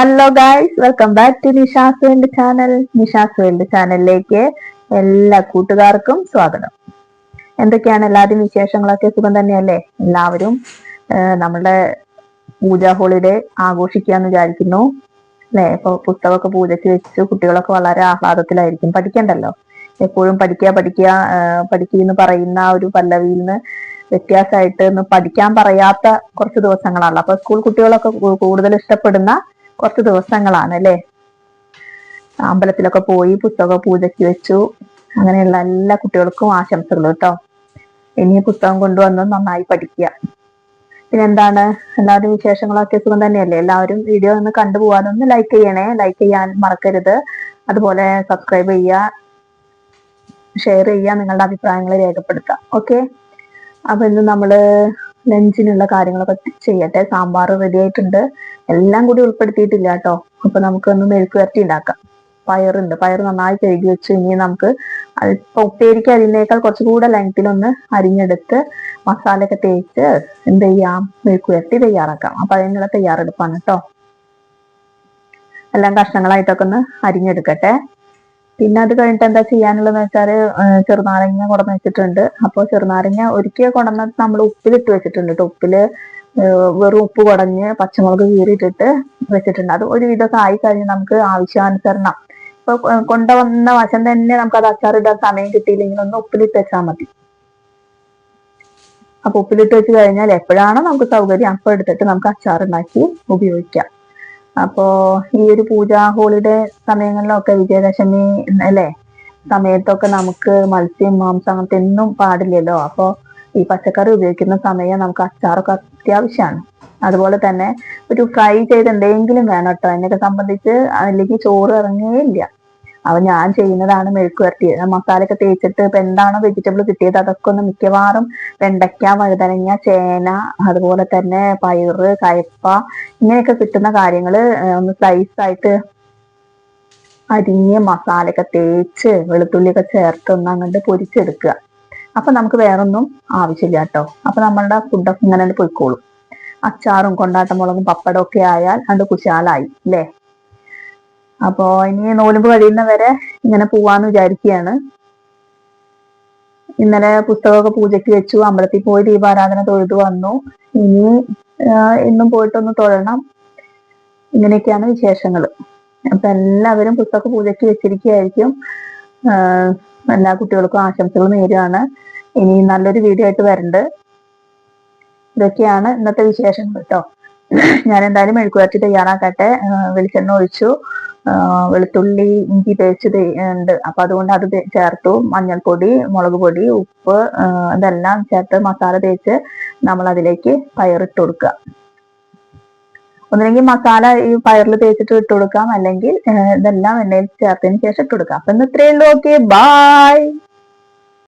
Hello guys welcome back to Nisha's world channel Nisha's world ചാനലിലേക്ക് എല്ലാ കൂട്ടുകാർക്കും സ്വാഗതം. എന്തൊക്കെയാണ് എല്ലാവരും വിശേഷങ്ങളൊക്കെ? സുഖം തന്നെയല്ലേ? എല്ലാവരും നമ്മളുടെ പൂജ ഹോളിഡേ ആഘോഷിക്കാന്ന് വിചാരിക്കുന്നു. അല്ലെ? ഇപ്പൊ പുസ്തകമൊക്കെ പൂജയ്ക്ക് വെച്ച്. കുട്ടികളൊക്കെ വളരെ ആഹ്ലാദത്തിലായിരിക്കും. പഠിക്കണ്ടല്ലോ? എപ്പോഴും പഠിക്കുക പഠിക്കുക പഠിക്കുക പറയുന്ന ഒരു പല്ലവിയിൽ നിന്ന് വ്യത്യാസമായിട്ട് ഒന്ന് പഠിക്കാൻ പറയാത്ത കുറച്ച് ദിവസങ്ങളാണല്ലോ അപ്പൊ സ്കൂൾ കുട്ടികളൊക്കെ കൂടുതൽ ഇഷ്ടപ്പെടുന്ന കുറച്ച് ദിവസങ്ങളാണ് അല്ലേ അമ്പലത്തിലൊക്കെ പോയി പുസ്തകം പൂജയ്ക്ക് വെച്ചു. അങ്ങനെയുള്ള എല്ലാ കുട്ടികൾക്കും ആശംസകൾ കേട്ടോ. ഇനി പുസ്തകം കൊണ്ടുവന്ന് നന്നായി പഠിക്കുക. പിന്നെ എന്താണ് എല്ലാവരും വിശേഷങ്ങളൊക്കെ സുഖം തന്നെയല്ലേ? എല്ലാവരും വീഡിയോ ഒന്ന് കണ്ടുപോകാനൊന്ന് ലൈക്ക് ചെയ്യണേ. ലൈക്ക് ചെയ്യാൻ മറക്കരുത്. അതുപോലെ സബ്സ്ക്രൈബ് ചെയ്യുക. ഷെയർ ചെയ്യുക. നിങ്ങളുടെ അഭിപ്രായങ്ങൾ രേഖപ്പെടുത്തുക. ഓക്കെ അപ്പൊ ഇന്ന് നമ്മൾ ലഞ്ചിനുള്ള കാര്യങ്ങളൊക്കെ ചെയ്യട്ടെ. സാമ്പാർ റെഡി ആയിട്ടുണ്ട്. എല്ലാം കൂടി ഉൾപ്പെടുത്തിയിട്ടില്ല കേട്ടോ. അപ്പൊ നമുക്ക് ഒന്ന് മെഴുക്ക് വരട്ടി ഉണ്ടാക്കാം. പയറുണ്ട്. പയർ നന്നായി കഴുകി വെച്ച് ഇനി നമുക്ക് ഇപ്പൊ ഉപ്പേരിക്ക് അരിഞ്ഞേക്കാൾ കുറച്ചുകൂടെ ലെങ്ത്തിലൊന്ന് അരിഞ്ഞെടുത്ത് മസാലയൊക്കെ തേച്ച് എന്ത് ചെയ്യാം? മെഴുക്ക് വരട്ടി തയ്യാറാക്കാം. അപ്പൊ അതിനുള്ള തയ്യാറെടുപ്പാണ് കേട്ടോ. എല്ലാം കഷ്ണങ്ങളായിട്ടൊക്കെ ഒന്ന് അരിഞ്ഞെടുക്കട്ടെ. പിന്നെ അത് കഴിഞ്ഞിട്ട് എന്താ ചെയ്യാനുള്ളതെന്ന് വെച്ചാൽ ചെറുനാരങ്ങ കൊടന്ന് വെച്ചിട്ടുണ്ട്. അപ്പോൾ ചെറുനാരങ്ങ ഒരിക്കൽ കൊടന്ന് നമ്മൾ ഉപ്പിലിട്ട് വെച്ചിട്ടുണ്ട് കേട്ടോ. ഉപ്പിൽ വെറും ഉപ്പ് കുടഞ്ഞ് പച്ചമുളക് കീറിയിട്ടിട്ട് വെച്ചിട്ടുണ്ട്. അത് ഒരു വിധമൊക്കെ ആയി കഴിഞ്ഞ് നമുക്ക് ആവശ്യാനുസരണം. ഇപ്പൊ കൊണ്ടുവന്ന വശം തന്നെ നമുക്ക് അത് അച്ചാറിടാൻ സമയം കിട്ടിയില്ലെങ്കിൽ ഒന്ന് ഉപ്പിലിട്ട് വെച്ചാൽ മതി. അപ്പൊ ഉപ്പിലിട്ട് വെച്ച് കഴിഞ്ഞാൽ എപ്പോഴാണോ നമുക്ക് സൗകര്യം അപ്പം എടുത്തിട്ട് നമുക്ക് അച്ചാർ ഉണ്ടാക്കി ഉപയോഗിക്കാം. അപ്പോ ഈ ഒരു പൂജാ ഹോളിഡേ സമയങ്ങളിലൊക്കെ വിജയദശമി അല്ലെ? സമയത്തൊക്കെ നമുക്ക് മത്സ്യം മാംസം അങ്ങനത്തെ ഒന്നും പാടില്ലല്ലോ. അപ്പോ ഈ പച്ചക്കറി ഉപയോഗിക്കുന്ന സമയം നമുക്ക് അച്ചാറൊക്കെ അത്യാവശ്യമാണ്. അതുപോലെ തന്നെ ഒരു ഫ്രൈ ചെയ്ത് എന്തെങ്കിലും വേണം കേട്ടോ എന്നെയൊക്കെ സംബന്ധിച്ച് അല്ലെങ്കിൽ ചോറ് ഇറങ്ങുകയില്ല അപ്പൊ ഞാൻ ചെയ്യുന്നതാണ് മെഴുക്ക് വരട്ടിയത് മസാലയൊക്കെ തേച്ചിട്ട് ഇപ്പൊ എന്താണോ വെജിറ്റബിൾ കിട്ടിയത് അതൊക്കെ ഒന്ന് മിക്കവാറും വെണ്ടയ്ക്ക വഴുതനങ്ങ ചേന അതുപോലെ തന്നെ പയറ് കയപ്പ ഇങ്ങനെയൊക്കെ കിട്ടുന്ന കാര്യങ്ങൾ ഒന്ന് സ്ലൈസ് ആയിട്ട് അരിഞ്ഞ് മസാലയൊക്കെ തേച്ച് വെളുത്തുള്ളിയൊക്കെ ചേർത്ത് ഒന്ന് അങ്ങോട്ട് പൊരിച്ചെടുക്കുക. അപ്പൊ നമുക്ക് വേറൊന്നും ആവശ്യമില്ല കേട്ടോ. അപ്പൊ നമ്മളുടെ ഫുഡൊക്കെ ഇങ്ങനെ പോയിക്കോളും. അച്ചാറും കൊണ്ടാട്ടമുളകും പപ്പടം ഒക്കെ ആയാൽ അത് കുശാലായി അല്ലേ? അപ്പോ ഇനി നോലുമ്പ് കഴിയുന്നവരെ ഇങ്ങനെ പോവാന്ന് വിചാരിക്കുകയാണ് ഇന്നലെ പുസ്തകമൊക്കെ പൂജയ്ക്ക് വെച്ചു അമ്പലത്തിൽ പോയി ദീപാരാധന തൊഴുതു വന്നു. ഇനി ഇന്നും പോയിട്ടൊന്ന് തൊഴണം. ഇങ്ങനെയൊക്കെയാണ് വിശേഷങ്ങൾ അപ്പൊ എല്ലാവരും പുസ്തക പൂജയ്ക്ക് വെച്ചിരിക്കുകയായിരിക്കും. എല്ലാ കുട്ടികൾക്കും ആശംസകൾ നേരുകയാണ് ഇനി നല്ലൊരു വീഡിയോ ആയിട്ട് വരണ്ട്. ഇതൊക്കെയാണ് ഇന്നത്തെ വിശേഷങ്ങൾ കേട്ടോ. ഞാൻ എന്തായാലും മെഴുക്കുവരട്ടി തയ്യാറാക്കട്ടെ വെളിച്ചെണ്ണ ഒഴിച്ചു. വെളുത്തുള്ളി ഇഞ്ചി പേസ്റ്റ് ഉണ്ട്. അപ്പൊ അതുകൊണ്ട് അത് ചേർത്തു. മഞ്ഞൾപ്പൊടി മുളക് പൊടി ഉപ്പ് ഇതെല്ലാം ചേർത്ത് മസാല തേച്ച് നമ്മൾ അതിലേക്ക് പയറിട്ട് കൊടുക്കുക. ഒന്നില്ലെങ്കിൽ മസാല ഈ പയറിൽ തേച്ചിട്ട് ഇട്ട് കൊടുക്കാം. അല്ലെങ്കിൽ ഇതെല്ലാം എണ്ണയിൽ ചേർത്തതിന് ശേഷം ഇട്ട് കൊടുക്കാം. അപ്പൊ ഇന്ന് ഇത്രയേ ഉള്ളൂ. Okay bye